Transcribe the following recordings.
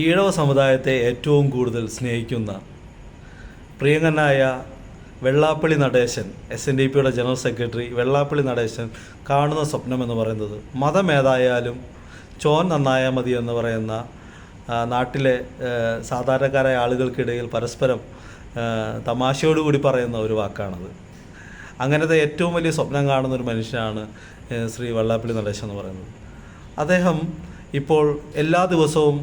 ഈഴവ സമുദായത്തെ ഏറ്റവും കൂടുതൽ സ്നേഹിക്കുന്ന പ്രിയങ്കനായ Vellappally Natesan S N D പിയുടെ ജനറൽ സെക്രട്ടറി വെള്ളാപ്പള്ളി നടേശൻ കാണുന്ന സ്വപ്നം എന്ന് പറയുന്നത് മതം ഏതായാലും ചോൻ നന്നായാൽ മതി എന്ന് പറയുന്ന നാട്ടിലെ സാധാരണക്കാരായ ആളുകൾക്കിടയിൽ പരസ്പരം തമാശയോടുകൂടി പറയുന്ന ഒരു വാക്കാണത്. അങ്ങനത്തെ ഏറ്റവും വലിയ സ്വപ്നം കാണുന്ന ഒരു മനുഷ്യനാണ് ശ്രീ വെള്ളാപ്പള്ളി നടേശൻ എന്ന് പറയുന്നത്. അദ്ദേഹം ഇപ്പോൾ എല്ലാ ദിവസവും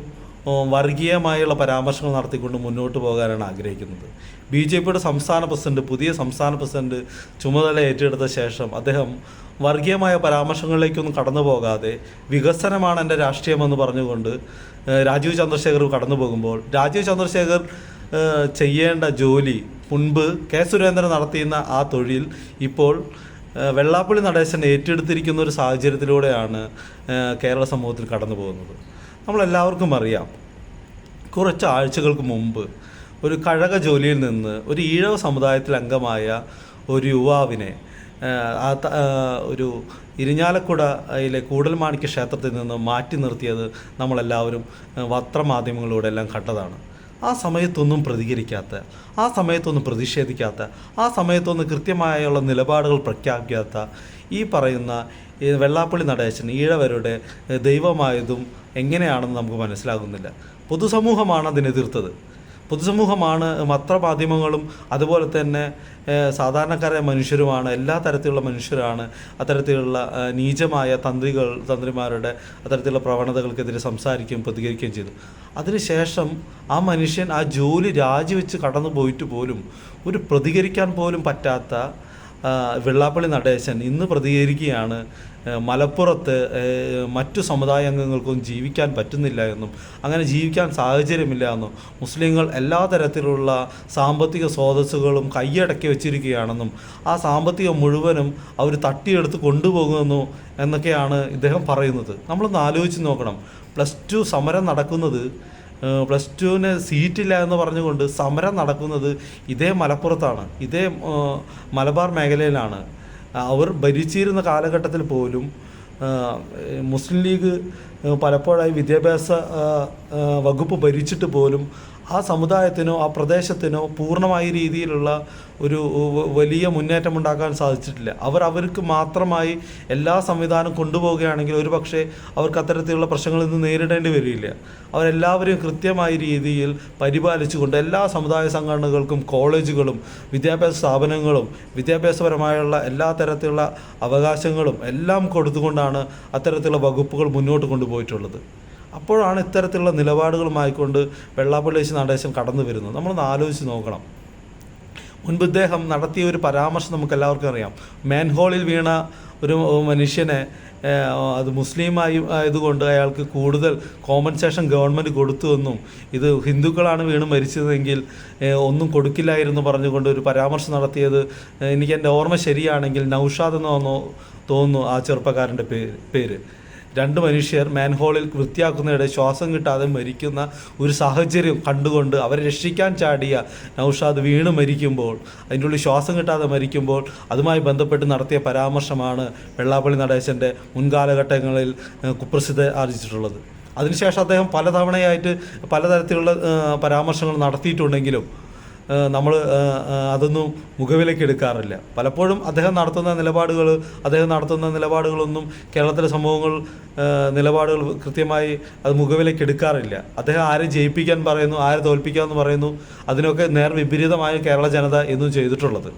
വർഗീയമായുള്ള പരാമർശങ്ങൾ നടത്തിക്കൊണ്ട് മുന്നോട്ട് പോകാനാണ് ആഗ്രഹിക്കുന്നത്. ബി ജെ പിയുടെ സംസ്ഥാന പ്രസിഡന്റ് പുതിയ സംസ്ഥാന പ്രസിഡന്റ് ചുമതല ഏറ്റെടുത്ത ശേഷം അദ്ദേഹം വർഗീയമായ പരാമർശങ്ങളിലേക്കൊന്നും കടന്നു പോകാതെ വികസനമാണ് എന്റെ രാഷ്ട്രീയമെന്ന് പറഞ്ഞുകൊണ്ട് രാജീവ് ചന്ദ്രശേഖർ കടന്നു പോകുമ്പോൾ രാജീവ് ചന്ദ്രശേഖർ ചെയ്യേണ്ട ജോലി മുൻപ് കെ സുരേന്ദ്രൻ നടത്തിയിരുന്ന ആ തൊഴിൽ ഇപ്പോൾ വെള്ളാപ്പള്ളി നടേശൻ ഏറ്റെടുത്തിരിക്കുന്ന ഒരു സാഹചര്യത്തിലൂടെയാണ് കേരള സമൂഹത്തിൽ കടന്നു പോകുന്നത്. നമ്മളെല്ലാവർക്കും അറിയാം. കുറച്ച് ആഴ്ചകൾക്ക് മുമ്പ് ഒരു കഴക ജോലിയിൽ നിന്ന് ഒരു ഈഴവ സമുദായത്തിൽ അംഗമായ ഒരു യുവാവിനെ ആ ഒരു ഇരിഞ്ഞാലക്കുടയിലെ കൂടൽമാണിക്യ ക്ഷേത്രത്തിൽ നിന്ന് മാറ്റി നിർത്തിയത് നമ്മളെല്ലാവരും വസ്ത്രമാധ്യമങ്ങളിലൂടെ എല്ലാം കണ്ടതാണ്. ആ സമയത്തൊന്നും പ്രതികരിക്കാത്ത ആ സമയത്തൊന്നും പ്രതിഷേധിക്കാത്ത ആ സമയത്തൊന്നും കൃത്യമായുള്ള നിലപാടുകൾ പ്രഖ്യാപിക്കാത്ത ഈ പറയുന്ന വെള്ളാപ്പള്ളി നടേശൻ ഈഴവരുടെ ദൈവമായതും എങ്ങനെയാണെന്ന് നമുക്ക് മനസ്സിലാകുന്നില്ല. പൊതുസമൂഹമാണ് അതിനെതിർത്തത് പൊതുസമൂഹമാണ് പത്രമാധ്യമങ്ങളും അതുപോലെ തന്നെ സാധാരണക്കാരായ മനുഷ്യരുമാണ് എല്ലാ തരത്തിലുള്ള മനുഷ്യരാണ് അത്തരത്തിലുള്ള നീചമായ തന്ത്രികൾ തന്ത്രിമാരുടെ അത്തരത്തിലുള്ള പ്രവണതകൾക്കെതിരെ സംസാരിക്കുകയും പ്രതികരിക്കുകയും ചെയ്തു. അതിനുശേഷം ആ മനുഷ്യൻ ആ ജോലി രാജിവെച്ച് കടന്നു പോയിട്ട് പോലും ഒരു പ്രതികരിക്കാൻ പോലും പറ്റാത്ത വെള്ളാപ്പള്ളി നടേശൻ ഇന്ന് പ്രതികരിക്കുകയാണ് മലപ്പുറത്ത് മറ്റു സമുദായ അംഗങ്ങൾക്കും ജീവിക്കാൻ പറ്റുന്നില്ല എന്നും അങ്ങനെ ജീവിക്കാൻ സാഹചര്യമില്ല എന്നും മുസ്ലിങ്ങൾ എല്ലാ തരത്തിലുള്ള സാമ്പത്തിക സ്രോതസ്സുകളും കൈയടക്കി വെച്ചിരിക്കുകയാണെന്നും ആ സാമ്പത്തികം മുഴുവനും അവർ തട്ടിയെടുത്ത് കൊണ്ടുപോകുന്നു എന്നൊക്കെയാണ് ഇദ്ദേഹം പറയുന്നത്. നമ്മളൊന്ന് ആലോചിച്ച് നോക്കണം. പ്ലസ് ടു സമരം നടക്കുന്നത് പ്ലസ് ടുവിന് സീറ്റില്ല എന്ന് പറഞ്ഞുകൊണ്ട് സമരം നടക്കുന്നത് ഇതേ മലപ്പുറത്താണ്. ഇതേ മലബാർ മേഖലയിലാണ്. അവർ ഭരിച്ചിരുന്ന കാലഘട്ടത്തിൽ പോലും മുസ്ലിം ലീഗ് പലപ്പോഴായി വിദ്യാഭ്യാസ വകുപ്പ് ഭരിച്ചിട്ട് പോലും ആ സമുദായത്തിനോ ആ പ്രദേശത്തിനോ പൂർണമായ രീതിയിലുള്ള ഒരു വലിയ മുന്നേറ്റം ഉണ്ടാക്കാൻ സാധിച്ചിട്ടില്ല. അവർ അവർക്ക് മാത്രമായി എല്ലാ സംവിധാനം കൊണ്ടുപോവുകയാണെങ്കിൽ ഒരു പക്ഷേ അവർക്ക് അത്തരത്തിലുള്ള പ്രശ്നങ്ങളിൽ നിന്ന് നേരിടേണ്ടി വരില്ല. അവരെല്ലാവരും കൃത്യമായ രീതിയിൽ പരിപാലിച്ചുകൊണ്ട് എല്ലാ സമുദായ സംഘടനകൾക്കും കോളേജുകളും വിദ്യാഭ്യാസ സ്ഥാപനങ്ങളും വിദ്യാഭ്യാസപരമായുള്ള എല്ലാ തരത്തിലുള്ള അവകാശങ്ങളും എല്ലാം കൊടുത്തുകൊണ്ടാണ് അത്തരത്തിലുള്ള വകുപ്പുകൾ മുന്നോട്ട് കൊണ്ടുപോയിട്ടുള്ളത്. അപ്പോഴാണ് ഇത്തരത്തിലുള്ള നിലപാടുകളുമായിക്കൊണ്ട് വെള്ളാപ്പള്ളി നടേശൻ കടന്നു വരുന്നത്. നമ്മളൊന്ന് ആലോചിച്ച് നോക്കണം. മുൻപ് ഇദ്ദേഹം നടത്തിയ ഒരു പരാമർശം നമുക്ക് എല്ലാവർക്കും അറിയാം. മാൻഹോളിൽ വീണ ഒരു മനുഷ്യനെ അത് മുസ്ലിമായി ആയതുകൊണ്ട് അയാൾക്ക് കൂടുതൽ കോമ്പൻസേഷൻ ഗവൺമെന്റ് കൊടുത്തുവെന്നും ഇത് ഹിന്ദുക്കളാണ് വീണ് മരിച്ചതെങ്കിൽ ഒന്നും കൊടുക്കില്ലായിരുന്നു പറഞ്ഞുകൊണ്ട് ഒരു പരാമർശം നടത്തിയത് എനിക്ക് എന്റെ ഓർമ്മ ശരിയാണെങ്കിൽ നൗഷാദ് എന്നോ തോന്നുന്നു ആ ചെറുപ്പക്കാരന്റെ പേര് പേര്. രണ്ട് മനുഷ്യർ മാൻഹോളിൽ വൃത്തിയാക്കുന്നതിടെ ശ്വാസം കിട്ടാതെ മരിക്കുന്ന ഒരു സാഹചര്യം കണ്ടുകൊണ്ട് അവരെ രക്ഷിക്കാൻ ചാടിയ നൗഷാദ് വീണ് മരിക്കുമ്പോൾ അതിന്റെ ഉള്ളിൽ ശ്വാസം കിട്ടാതെ മരിക്കുമ്പോൾ അതുമായി ബന്ധപ്പെട്ട് നടത്തിയ പരാമർശമാണ് വെള്ളാപ്പള്ളി നടേശന്റെ മുൻകാലഘട്ടങ്ങളിൽ കുപ്രസിദ്ധ ആർജിച്ചിട്ടുള്ളത്. അതിനുശേഷം അദ്ദേഹം പലതവണയായിട്ട് പലതരത്തിലുള്ള പരാമർശങ്ങൾ നടത്തിയിട്ടുണ്ടെങ്കിലും നമ്മൾ അതൊന്നും മുഖവിലേക്ക് എടുക്കാറില്ല. പലപ്പോഴും അദ്ദേഹം നടത്തുന്ന നിലപാടുകൾ അദ്ദേഹം നടത്തുന്ന നിലപാടുകളൊന്നും കേരളത്തിലെ സമൂഹങ്ങൾ നിലപാടുകൾ കൃത്യമായി അത് മുഖവിലേക്ക് എടുക്കാറില്ല. അദ്ദേഹം ആരെ ജയിപ്പിക്കാൻ പറയുന്നു ആരെ തോൽപ്പിക്കാമെന്ന് പറയുന്നു അതിനൊക്കെ നേർ വിപരീതമായ കേരള ജനത എന്നും ചെയ്തിട്ടുള്ളത്.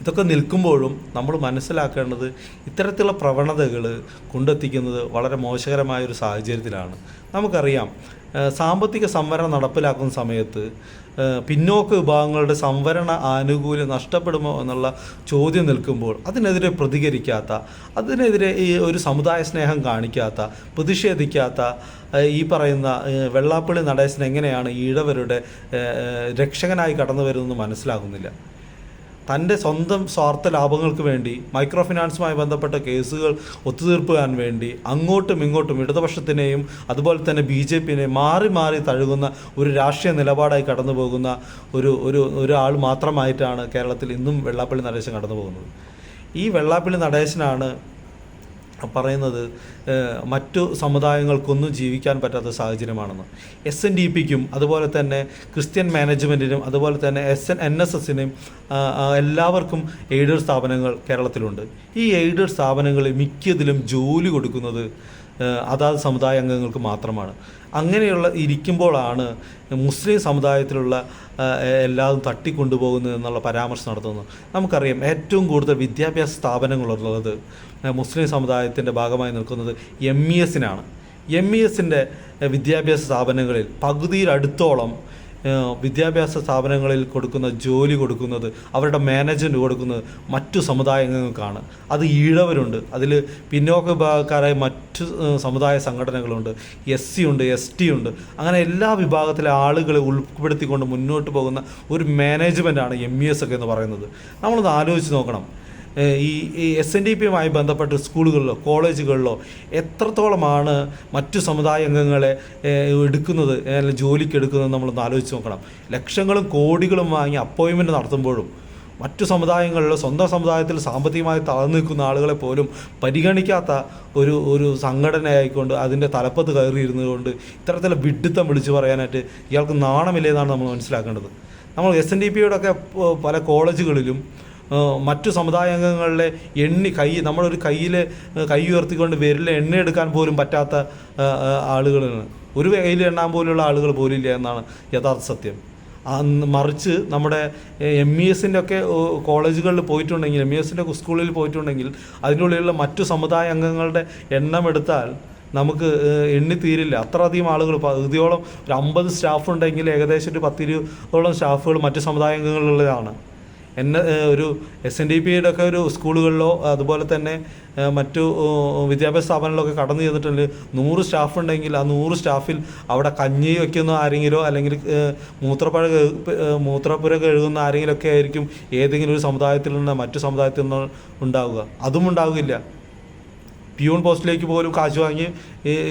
ഇതൊക്കെ നിൽക്കുമ്പോഴും നമ്മൾ മനസ്സിലാക്കേണ്ടത് ഇത്തരത്തിലുള്ള പ്രവണതകൾ കൊണ്ടെത്തിക്കുന്നത് വളരെ മോശകരമായ ഒരു സാഹചര്യത്തിലാണ്. നമുക്കറിയാം സാമ്പത്തിക സംവരണം നടപ്പിലാക്കുന്ന സമയത്ത് പിന്നോക്ക വിഭാഗങ്ങളുടെ സംവരണ ആനുകൂല്യം നഷ്ടപ്പെടുമോ എന്നുള്ള ചോദ്യം നിൽക്കുമ്പോൾ അതിനെതിരെ പ്രതികരിക്കാത്ത അതിനെതിരെ ഈ ഒരു സമുദായ സ്നേഹം കാണിക്കാത്ത പ്രതിഷേധിക്കാത്ത ഈ പറയുന്ന വെള്ളാപ്പള്ളി നടേശൻ എങ്ങനെയാണ് ഈഴവരുടെ രക്ഷകനായി കടന്നു വരുന്നത് മനസ്സിലാകുന്നില്ല. തന്റെ സ്വന്തം സ്വാർത്ഥ ലാഭങ്ങൾക്ക് വേണ്ടി മൈക്രോ ഫിനാൻസുമായി ബന്ധപ്പെട്ട കേസുകൾ ഒത്തുതീർപ്പാൻ വേണ്ടി അങ്ങോട്ടും ഇങ്ങോട്ടും ഇടതുപക്ഷത്തിനെയും അതുപോലെ തന്നെ ബി ജെ പിനെയും മാറി മാറി തഴുകുന്ന ഒരു രാഷ്ട്രീയ നിലപാടായി കടന്നു പോകുന്ന ഒരു ഒരു ഒരാൾ മാത്രമായിട്ടാണ് കേരളത്തിൽ ഇന്നും വെള്ളാപ്പള്ളി നടേശൻ കടന്നു പോകുന്നത് ഈ വെള്ളാപ്പള്ളി നടേശനാണ് പറയുന്നത് മറ്റു സമുദായങ്ങൾക്കൊന്നും ജീവിക്കാൻ പറ്റാത്ത സാഹചര്യമാണെന്ന്. എസ് എൻ ഡി പിക്കും അതുപോലെ തന്നെ ക്രിസ്ത്യൻ മാനേജ്മെന്റിനും അതുപോലെ തന്നെ എസ് എൻ എൻ എസ് എസിനും എല്ലാവർക്കും എയ്ഡഡ് സ്ഥാപനങ്ങൾ കേരളത്തിലുണ്ട്. ഈ എയ്ഡഡ് സ്ഥാപനങ്ങളിൽ മിക്കതിലും ജോലി കൊടുക്കുന്നത് അതാത് സമുദായ അംഗങ്ങൾക്ക് മാത്രമാണ്. അങ്ങനെയുള്ള ഇരിക്കുമ്പോഴാണ് മുസ്ലിം സമുദായത്തിലുള്ള എല്ലാതും തട്ടിക്കൊണ്ടുപോകുന്നത് എന്നുള്ള പരാമർശം നടത്തുന്നത്. നമുക്കറിയാം ഏറ്റവും കൂടുതൽ വിദ്യാഭ്യാസ സ്ഥാപനങ്ങളുള്ളത് മുസ്ലിം സമുദായത്തിന്റെ ഭാഗമായി നിൽക്കുന്നത് എം ഇ എസിനാണ് എം ഇ എസിന്റെ വിദ്യാഭ്യാസ സ്ഥാപനങ്ങളിൽ പകുതിയിലടുത്തോളം വിദ്യാഭ്യാസ സ്ഥാപനങ്ങളിൽ കൊടുക്കുന്ന ജോലി കൊടുക്കുന്നത് അവരുടെ മാനേജ്മെന്റ് കൊടുക്കുന്നത് മറ്റു സമുദായങ്ങൾക്കാണ്. അത് ഈഴവരുണ്ട്. അതിൽ പിന്നോക്ക വിഭാഗക്കാരായ മറ്റു സമുദായ സംഘടനകളുണ്ട്. എസ് സി ഉണ്ട് എസ് ടി ഉണ്ട്. അങ്ങനെ എല്ലാ വിഭാഗത്തിലെ ആളുകളെ ഉൾപ്പെടുത്തിക്കൊണ്ട് മുന്നോട്ട് പോകുന്ന ഒരു മാനേജ്മെന്റാണ് എം ഇ എസ് ഒക്കെ എന്ന് പറയുന്നത്. നമ്മളൊന്ന് ആലോചിച്ച് നോക്കണം. ഈ എസ് എൻ ഡി പിയുമായി ബന്ധപ്പെട്ട് സ്കൂളുകളിലോ കോളേജുകളിലോ എത്രത്തോളമാണ് മറ്റു സമുദായ അംഗങ്ങളെ എടുക്കുന്നത് അല്ലെങ്കിൽ ജോലിക്ക് എടുക്കുന്നത് നമ്മളൊന്ന് ആലോചിച്ച് നോക്കണം. ലക്ഷങ്ങളും കോടികളും വാങ്ങി അപ്പോയിൻമെന്റ് നടത്തുമ്പോഴും മറ്റു സമുദായങ്ങളിലോ സ്വന്തം സമുദായത്തിൽ സാമ്പത്തികമായി തളർന്നു നിൽക്കുന്ന ആളുകളെ പോലും പരിഗണിക്കാത്ത ഒരു ഒരു സംഘടനയായിക്കൊണ്ട് അതിന്റെ തലപ്പത്ത് കയറിയിരുന്നുകൊണ്ട് ഇത്തരത്തിലുള്ള വിഡിത്തം വിളിച്ചു പറയാനായിട്ട് ഇയാൾക്ക് നാണമില്ലേ എന്നാണ് നമ്മൾ മനസ്സിലാക്കേണ്ടത്. നമ്മൾ എസ് എൻ ഡി പിയുടെ ഒക്കെ പല കോളേജുകളിലും മറ്റു സമുദായ അംഗങ്ങളിലെ എണ്ണി കൈ നമ്മളൊരു കയ്യിൽ കൈ ഉയർത്തിക്കൊണ്ട് വിരൽ എടുക്കാൻ പോലും പറ്റാത്ത ആളുകളാണ്. ഒരു കയ്യിൽ എണ്ണാൻ പോലുള്ള ആളുകൾ പോലും ഇല്ല എന്നാണ് യഥാർത്ഥ സത്യം. മറിച്ച് നമ്മുടെ എം ഇ എസിന്റെ ഒക്കെ കോളേജുകളിൽ പോയിട്ടുണ്ടെങ്കിൽ എം ഇ എസിന്റെ സ്കൂളിൽ പോയിട്ടുണ്ടെങ്കിൽ അതിനുള്ളിലുള്ള മറ്റു സമുദായ അംഗങ്ങളുടെ എണ്ണം എടുത്താൽ നമുക്ക് എണ്ണിത്തീരില്ല എണ്ണി തീരില്ല. അത്രയധികം ആളുകൾ പകുതിയോളം ഒരു അമ്പത് സ്റ്റാഫ് ഉണ്ടെങ്കിൽ ഏകദേശം ഒരു പത്തിരുപതോളം സ്റ്റാഫുകൾ മറ്റു സമുദായ അംഗങ്ങളുള്ളതാണ് എന്നെ ഒരു എസ് എൻ ഡി പിയുടെ ഒക്കെ ഒരു സ്കൂളുകളിലോ അതുപോലെ തന്നെ മറ്റു വിദ്യാഭ്യാസ സ്ഥാപനങ്ങളിലൊക്കെ കടന്നു ചെന്നിട്ടുണ്ട് നൂറ് സ്റ്റാഫ് ഉണ്ടെങ്കിൽ ആ നൂറ് സ്റ്റാഫിൽ അവിടെ കഞ്ഞി വയ്ക്കുന്ന ആരെങ്കിലോ അല്ലെങ്കിൽ മൂത്രപ്പഴ മൂത്രപ്പുര കഴുകുന്ന ആരെങ്കിലുമൊക്കെ ആയിരിക്കും ഏതെങ്കിലും ഒരു സമുദായത്തിൽ നിന്ന് മറ്റു സമുദായത്തിൽ നിന്ന് ഉണ്ടാവുക. അതും ഉണ്ടാവില്ല. പ്യൂൺ പോസ്റ്റിലേക്ക് പോലും കാശ് വാങ്ങി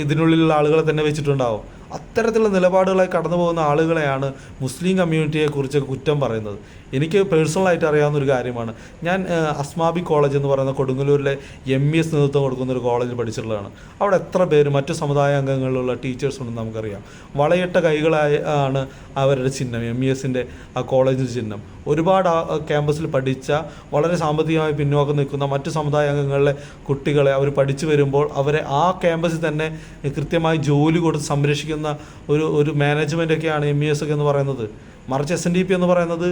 ഇതിനുള്ളിലുള്ള ആളുകളെ തന്നെ വെച്ചിട്ടുണ്ടാവും. അത്തരത്തിലുള്ള നിലപാടുകളായി കടന്നു പോകുന്ന ആളുകളെയാണ് മുസ്ലിം കമ്മ്യൂണിറ്റിയെ കുറിച്ച് കുറ്റം പറയുന്നത്. എനിക്ക് പേഴ്സണലായിട്ട് അറിയാവുന്ന ഒരു കാര്യമാണ്. ഞാൻ അസ്മാബി കോളേജ് എന്ന് പറയുന്ന കൊടുങ്ങല്ലൂരിലെ എം ഇ എസ് നേതൃത്വം കൊടുക്കുന്ന ഒരു കോളേജിൽ പഠിച്ചിട്ടുള്ളതാണ്. അവിടെ എത്ര പേര് മറ്റു സമുദായ അംഗങ്ങളിലുള്ള ടീച്ചേഴ്സ് ഉണ്ടെന്ന് നമുക്കറിയാം. വളയിട്ട കൈകളായി ആണ് അവരുടെ ചിഹ്നം എം ഇ എസിന്റെ ആ കോളേജിന്റെ ചിഹ്നം. ഒരുപാട് ആ ക്യാമ്പസിൽ പഠിച്ച വളരെ സാമ്പത്തികമായി പിന്നോക്കം നിൽക്കുന്ന മറ്റു സമുദായ അംഗങ്ങളിലെ കുട്ടികളെ അവർ പഠിച്ചു വരുമ്പോൾ അവരെ ആ ക്യാമ്പസിൽ തന്നെ കൃത്യമായി ജോലി കൊടുത്ത് സംരക്ഷിക്കുന്ന ഒരു ഒരു മാനേജ്മെന്റൊക്കെയാണ് എം ഇ എസ് ഒക്കെ എന്ന് പറയുന്നത്. മറിച്ച് എസ് എൻ ഡി പി എന്ന് പറയുന്നത്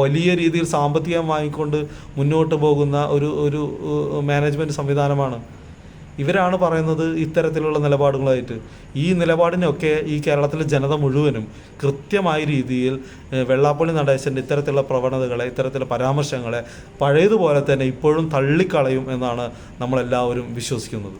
വലിയ രീതിയിൽ സാമ്പത്തികം വാങ്ങിക്കൊണ്ട് മുന്നോട്ട് പോകുന്ന ഒരു ഒരു മാനേജ്മെന്റ് സംവിധാനമാണ്. ഇവരാണ് പറയുന്നത് ഇത്തരത്തിലുള്ള നിലപാടുകളായിട്ട്. ഈ നിലപാടിനൊക്കെ ഈ കേരളത്തിലെ ജനത മുഴുവനും കൃത്യമായ രീതിയിൽ വെള്ളാപ്പള്ളി നടേശന്റെ ഇത്തരത്തിലുള്ള പ്രവണതകളെ ഇത്തരത്തിലുള്ള പരാമർശങ്ങളെ പഴയതുപോലെ തന്നെ ഇപ്പോഴും തള്ളിക്കളയും എന്നാണ് നമ്മളെല്ലാവരും വിശ്വസിക്കുന്നത്.